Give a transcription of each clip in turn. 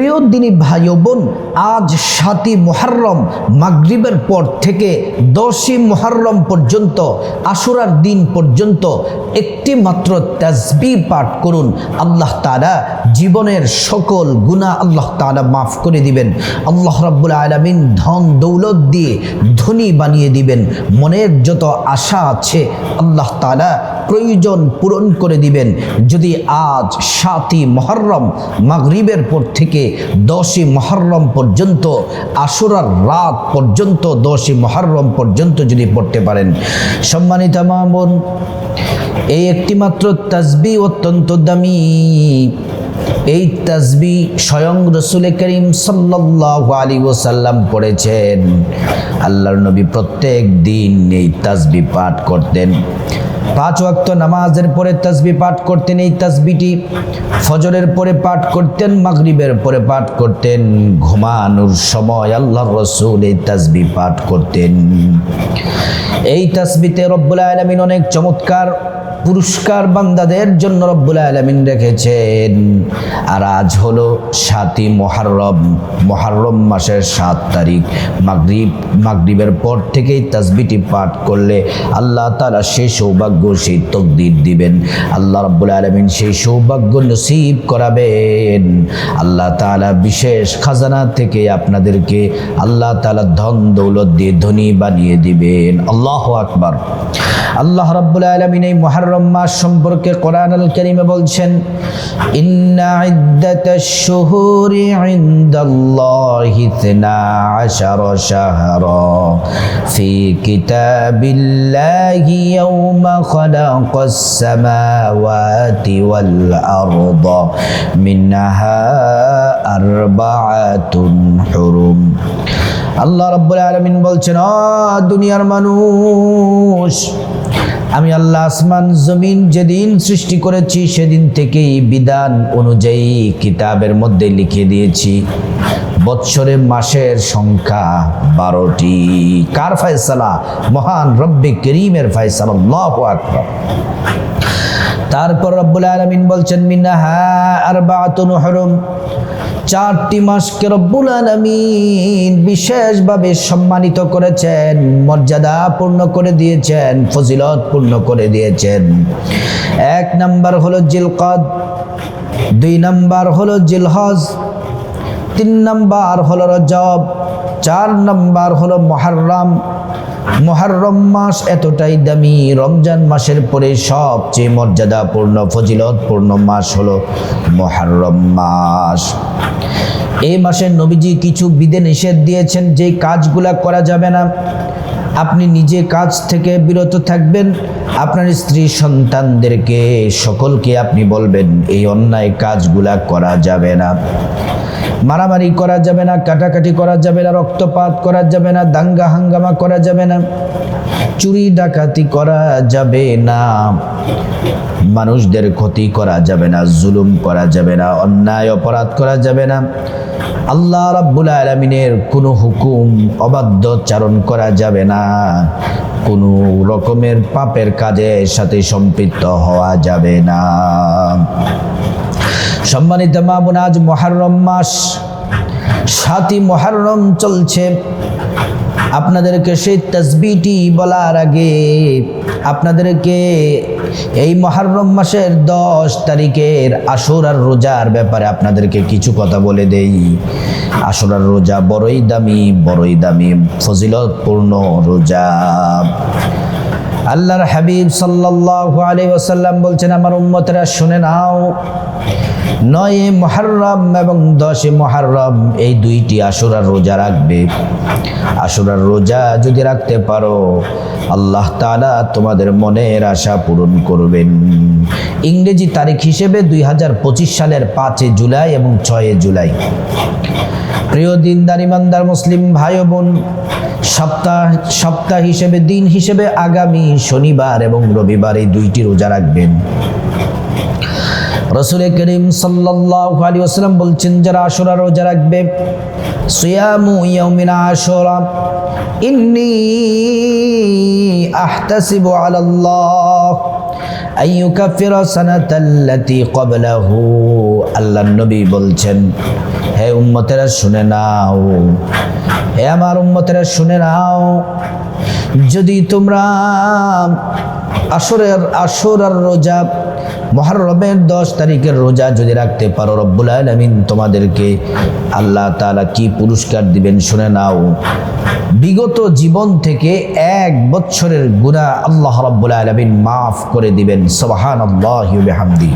প্রিয় দিনী ভাই বোন, আজ সাতই মোহাররম মাগরিবের পর থেকে দশই মোহাররম পর্যন্ত, আশুরার দিন পর্যন্ত একটি মাত্র তাজবি পাঠ করুন। আল্লাহ তাআলা জীবনের সকল গুনাহ আল্লাহ তাআলা মাফ করে দিবেন। আল্লাহ রাব্বুল আলামিন ধন দৌলত দিয়ে ধনী বানিয়ে দিবেন। মনের যত আশা আছে, আল্লাহ তাআলা প্রয়োজন পূরণ করে দিবেন। যদি আজ সাতই মহরম মাগরিবের পর থেকে দশই মহরম পর্যন্ত, আশুরার রাত পর্যন্ত, দশই মহরম পর্যন্ত যদি পড়তে পারেন। সম্মানিত মা বোন, এই একটিমাত্র তাজবি অত্যন্ত দামি। এই তাজবি স্বয়ং রসুল করিম সাল্লাহ আলী ওসাল্লাম পড়েছেন। আল্লাহর নবী প্রত্যেক দিন এই তাজবি পাঠ করতেন। পাঁচ ওয়াক্ত নামাজের পরে তসবি পাঠ করতেন, এই তসবিটি ফজরের পরে পাঠ করতেন, মাগরিবের পরে পাঠ করতেন। ঘুমানোর সময় আল্লাহ রসুল এই তসবি পাঠ করতেন। এই তসবিতে রব্বুল আলমিন অনেক চমৎকার পুরস্কার বান্দাদের জন্য রব্বুল আলমিন রেখেছেন। আর আজ হলো সাতই মহারম মহারম মাসের সাত তারিখ। মাগরিব মাগরিবের পর থেকেই তাসবিটি পাঠ করলে আল্লাহ তালা সেই সৌভাগ্য সেই তকদির দিবেন। আল্লাহ রব্বুল আলমিন সেই সৌভাগ্য নসিব করাবেন। আল্লাহ তালা বিশেষ খাজানা থেকে আপনাদেরকে আল্লাহ তালা ধন দৌলত দিয়ে ধনী বানিয়ে দিবেন। আল্লাহ আকবার। আল্লাহ রাব্বুল আলামিন এই মুহররম মাস সম্পর্কে কোরআন আল কারীমে বলছেন, ইন্না ইদ্দাতাশ শুহুরি ইনদাল্লাহি 12 শাহরা ফি কিতাবিল্লাহি ইয়াওমা খালাকাস সামাওয়াতি ওয়াল আরদা মিনহা আরবাআতুন হুরুম। আল্লাহ রাব্বুল আলামিন বলছেন ও দুনিয়ার মানুষ আমি আল্লাহ আসমান, জমিন যেদিন সৃষ্টি করেছি, সেদিন থেকেই বিধান অনুযায়ী কিতাবের মধ্যে লিখে দিয়েছি। বৎসরে মাসের সংখ্যা বারোটি। কার ফায়সালা? মহান রব্বে করিমের ফায়সালা। আকবর। তারপর রব্বুল আলমিন বলছেন, মিনাহা আর বাতুন হরম চারটি মাসকে রব্বুল আলমিন বিশেষভাবে সম্মানিত করেছেন, মর্যাদা পূর্ণ করে দিয়েছেন, ফজিলত পূর্ণ করে দিয়েছেন। এক নাম্বার হলো জিলকদ, দুই নাম্বার হলো জিলহজ, তিন নাম্বার হলো রজব চার নম্বর হলো মহারম। মহারম মাস এতটাই দামি। রমজান মাসের পরে সবচেয়ে মর্যাদাপূর্ণ, ফজিলতপূর্ণ মাস হলো মহারম মাস। এই মাসে নবীজি কিছু বিধে নিষেধ দিয়েছেন যে কাজগুলা করা যাবে না। আপনি নিজে কাজ থেকে বিরত থাকবেন। আপনার স্ত্রী সন্তানদেরকে, সকলকে আপনি বলবেন, এই অন্যায় কাজগুলা করা যাবে না। মারামারি করা যাবে না, কাটাকাটি করা যাবে না, রক্তপাত করা যাবে না, দাঙ্গা হাঙ্গামা করা যাবে না। চুরি ডাকাতি করা যাবে না। মানুষদের ক্ষতি করা যাবে না, জুলুম করা যাবে না, অন্যায়, অপরাধ করা যাবে না। আল্লাহ রাব্বুল আলমিনের কোনো হুকুম অবাধ্যচারণ করা যাবে না। কোনো রকমের পাপের কাজের সাথে সম্পৃক্ত হওয়া যাবে না। সম্মানিত মা বোন, আজ মহারম মাস। সাতই মহারম চলছে। আপনাদেরকে সেই তসবিটি বলার আগে আপনাদেরকে এই মহারম মাসের দশ তারিখের আশুরার রোজার ব্যাপারে আপনাদেরকে কিছু কথা বলে দেই। আসর আর রোজা বড়ই দামি বড়ই দামি, ফজিলতপূর্ণ রোজা। আল্লাহর হাবিব সাল্লাহ আলী ওসাল্লাম বলছেন, আমার উম্মতেরা শুনে নাও, নয় মহারম এবং দশে মহারম এই দুইটি আশুরার রোজা রাখবে। আশুরার রোজা যদি রাখতে পারো, আল্লাহ তালা তোমাদের মনের আশা পূরণ করবেন। ইংরেজি তারিখ হিসেবে দুই হাজার পঁচিশ সালের পাঁচে জুলাই এবং ছয়ে জুলাই। প্রিয় দিনদার, ইমানদার, মুসলিম ভাই বোন, সপ্তাহ সপ্তাহ হিসেবে, দিন হিসেবে আগামী শনিবার এবং রবিবার এই দুইটি রোজা রাখবেন। রসুল করিম সাল্লাল্লাহু আলাইহি ওয়াসাল্লাম বলছেন, যারা আশুরা রোজা রাখবে, সিয়ামু ইয়াউমিন আশুরা, ইন্নী আহতাসিবু আলাল্লাহ। আইয়ুকাফির সানাতাল্লাতি কবলাহু আল্লাহ নবী বলছেন, হে উম্মতেরা, শুনে নাও। হে আমার উম্মতেরা, শুনে নাও। যদি তোমরা আসরের, আসর আর রোজা মহরমের দশ তারিখের রোজা যদি রাখতে পারো রব্বুল আলমিন, তোমাদেরকে আল্লাহ তাআলা কি পুরস্কার দিবেন শুনে নাও। বিগত জীবন থেকে এক বছরের গুণা আল্লাহ রব্বুল আলমিন মাফ করে দিবেন। সবাহান আল্লাহ হামদি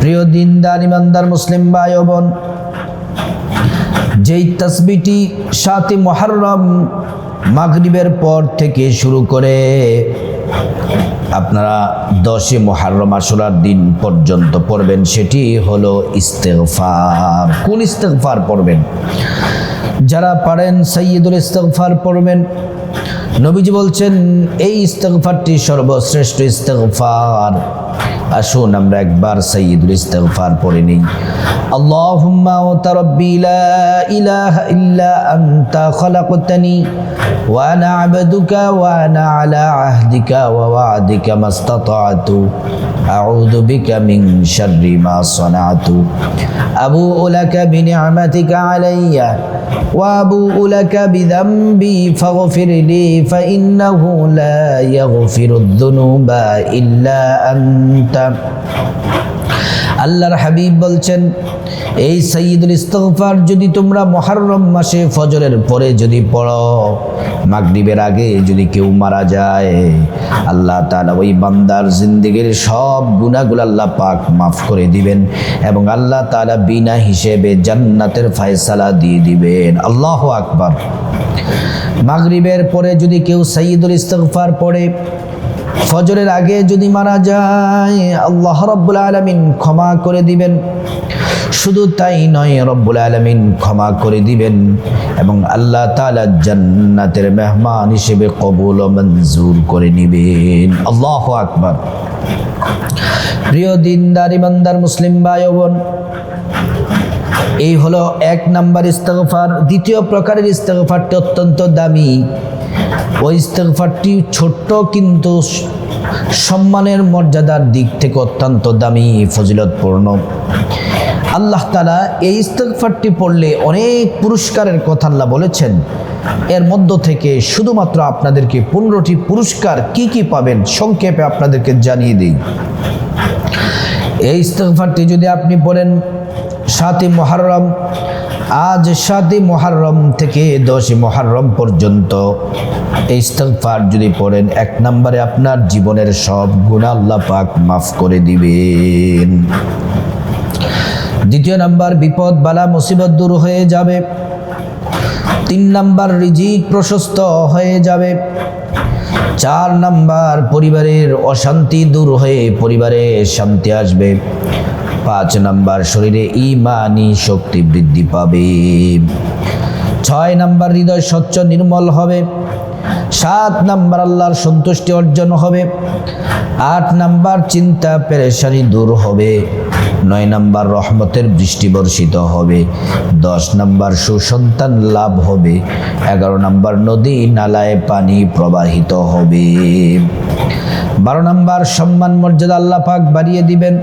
প্রিয় দিনদার, ইমানদার মুসলিম ভাই বোন যেই তসবিটি সাতে মহরম মাগরিবের পর থেকে শুরু করে আপনারা দশে মহারম আসরার দিন পর্যন্ত পড়বেন, সেটি হলো ইস্তেগফার। কোন ইস্তেগফার পড়বেন? যারা পারেন সৈয়দুল ইস্তেগফার পড়বেন। নবীজি বলছেন, এই ইস্তেগফারটি সর্বশ্রেষ্ঠ ইস্তেগফার। আসুন আমরা একবার সৈয়দুল ইস্তেগফার পড়ে নিই اللهم أنت ربي لا إله إلا أنت خلقتني وأنا عبدك وأنا على عهدك ووعدك ما استطعت أعوذ بك من شر ما صنعت أبوء لك بنعمتك علي وأبوء لك بذنبي فاغفر لي فإنه لا يغفر الذنوب إلا أنت আল্লাহর হাবিব বলছেন, এই সঈদুল ইস্তফার যদি তোমরা মহারম মাসে ফজরের পরে যদি পড়ো, মাগরিবের আগে যদি কেউ মারা যায়, আল্লাহ তালা ওই বান্দার জিন্দিগির সব গুণাগুলো আল্লাহ পাক মাফ করে দিবেন এবং আল্লাহ তালা বিনা হিসেবে জান্নাতের ফায়সালা দিয়ে দিবেন। আল্লাহ আকবার। মাগরিবের পরে যদি কেউ সঈদুল ইস্তফার পড়ে ফজরের আগে যদি মারা যায়, আল্লাহ রব্বুল আলমিন ক্ষমা করে দিবেন। শুধু তাই নয়, রব্বুল আলমিন ক্ষমা করে দিবেন এবং আল্লাহ তালা জান্নাতের মেহমান হিসেবে কবুল ও মঞ্জুর করে নিবেন। আল্লাহ আকবার। প্রিয় দিনদার, ইমানদার মুসলিম ভাই বোন এই হলো এক নাম্বার ইস্তগফার। দ্বিতীয় প্রকারের ইস্তগফারটি অত্যন্ত দামি। ওই ইস্তগফারটি ছোট্ট কিন্তু সম্মানের মর্যাদার দিক থেকে অত্যন্ত দামি, ফজিলতপূর্ণ। আল্লাহ তালা এই ইস্তগফারটি পড়লে অনেক পুরস্কারের কথা আল্লাহ বলেছেন। এর মধ্য থেকে শুধুমাত্র আপনাদেরকে পনেরোটি পুরস্কার কি কি পাবেন সংক্ষেপে আপনাদেরকে জানিয়ে দিই। এই ইস্তগফারটি যদি আপনি পড়েন সাতই মহারম আজ সাতই মহারম থেকে দশই মহারম পর্যন্ত এই ইস্তগফার যদি পড়েন, এক নম্বরে আপনার জীবনের সব গুণা আল্লাহ পাক মাফ করে দিবেন। দ্বিতীয় নাম্বার, বিপদ, বালা, মুসিবত দূর হয়ে যাবে। তিন নাম্বার, রিজিক প্রশস্ত হয়ে যাবে। চার নাম্বার, পরিবারের অশান্তি দূর হয়ে পরিবারে শান্তি আসবে। পাঁচ নাম্বার শরীরে ইমানি শক্তি বৃদ্ধি পাবে। ছয় নাম্বার হৃদয় স্বচ্ছ, নির্মল হবে। সাত নাম্বার আল্লাহর সন্তুষ্টি অর্জন হবে। আট নাম্বার চিন্তা পেরেশানি দূর হবে। নয় নাম্বার রহমতের বৃষ্টি বর্ষিত হবে। দশ নাম্বার সুসন্তান লাভ হবে। এগারো নাম্বার নদী নালায় পানি প্রবাহিত হবে। বারো নাম্বার সম্মান মর্যাদা আল্লাহ পাক বাড়িয়ে দিবেন।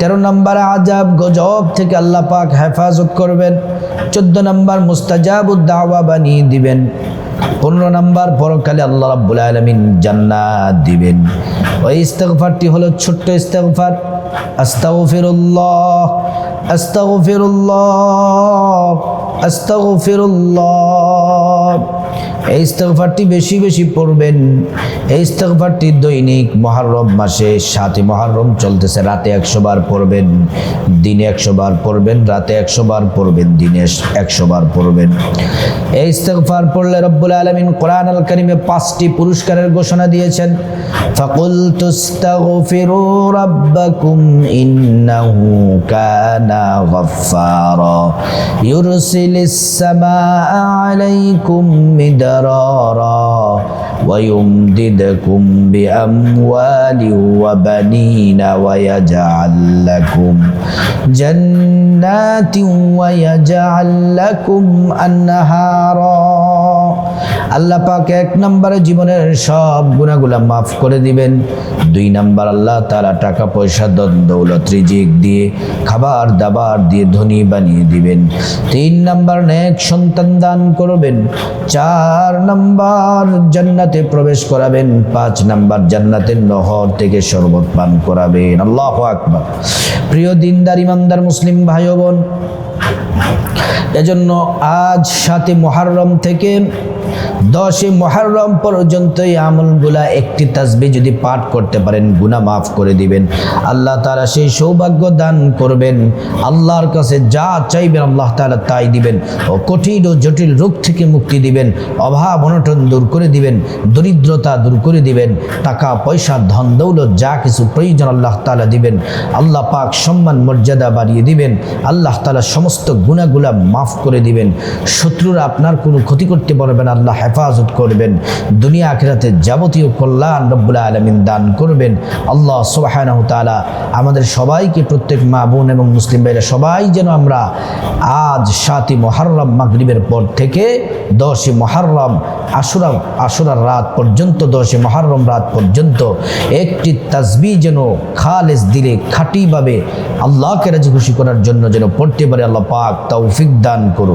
তেরো নম্বর আজাব, গজব থেকে আল্লাহ পাক হেফাজত করবেন। চোদ্দ নম্বর মুস্তাজাবুদ্দাওয়া বানিয়ে দিবেন। পনেরো নম্বর, পরকালে আল্লাহ রাব্বুল আলমিন জান্নাত দিবেন। ওই ইস্তেগফারটি হলো ছোট্ট ইস্তেগফার। আস্তাগফিরুল্লাহ আস্তাগফিরুল্লাহ আস্তাগফিরুল্লাহ। এই ইস্তেগফারটি বেশি বেশি পড়বেন। এই ইস্তেগফারটি দৈনিক মহারম মাসে সাতই মহারম চলতেছে। রাতে একশো বার পড়বেন, দিনে একশো বার পড়বেন, রাতে একশো বার পড়বেন, দিনে একশো বার পড়বেন। এই ইস্তেগফার পড়লে রব্বুল আলমিন কোরআন আল করিমে পাঁচটি পুরস্কারের ঘোষণা দিয়েছেন। ফাকুল তুস্তাগফিরু রাব্বাকুম ইন্নাহু কানা গফফারা। ইউরসিলিস সামাআ আলাইকুম মিদরারা। ويمددكم بأموال وبنين ويجعل لكم جنات ويجعل لكم أنهارا. আল্লাহ পাক এক নম্বরে জীবনের সব গুণাগুলা মাফ করে দিবেন। দুই নাম্বার আল্লাহ তারা টাকা, পয়সা দৌলত, রিজিক দিয়ে খাবার, দাবার দিয়ে ধনী বানিয়ে দিবেন। তিন নাম্বার নেক সন্তান দান করবেন। চার নাম্বার জান্নাতে প্রবেশ করাবেন। পাঁচ নাম্বার জান্নাতের নহর থেকে শরবত পান করাবেন। আল্লাহ আকবার। প্রিয় দিনদার, ইমানদার মুসলিম ভাই বোন, এজন্য আজ সাথে মহারম থেকে দশে মহারম পর্যন্ত এই আমলগুলা একটি তাসবি যদি পাঠ করতে পারেন, গুনাহ মাফ করে দিবেন। আল্লাহ তারা সেই সৌভাগ্য দান করবেন। আল্লাহর কাছে যা চাইবেন আল্লাহ তাআলা তাই দিবেন। ও কঠিন ও জটিল রোগ থেকে মুক্তি দিবেন। অভাব অনটন দূর করে দিবেন। দরিদ্রতা দূর করে দিবেন। টাকা, পয়সা, ধন, দৌলত, যা কিছু প্রয়োজন আল্লাহ তাআলা দিবেন। আল্লাহ পাক সম্মান, মর্যাদা বাড়িয়ে দিবেন। আল্লাহ তালা সমস্ত গুণাগুলা মাফ করে দিবেন। শত্রুরা আপনার কোনো ক্ষতি করতে পারবেন আল্লাহ হেফাজত করবেন। দুনিয়া আখিরাতে যাবতীয় কল্যাণ রব্বুল আলমিন দান করবেন। আল্লাহ সুবাহানাহু তাআলা আমাদের সবাইকে, প্রত্যেক মা বোন এবং মুসলিম ভাইরা সবাই যেন আমরা আজ সাতই মহারম মাগরিবের পর থেকে দশই মহারম আশুরা, আশুরার রাত পর্যন্ত, দশই মহারম রাত পর্যন্ত একটি তাজবি যেন খালেস দিলে খাঁটিভাবে আল্লাহকে রাজি খুশি করার জন্য যেন পড়তে পারে, আল্লাহ পাক তৌফিক দান করুন।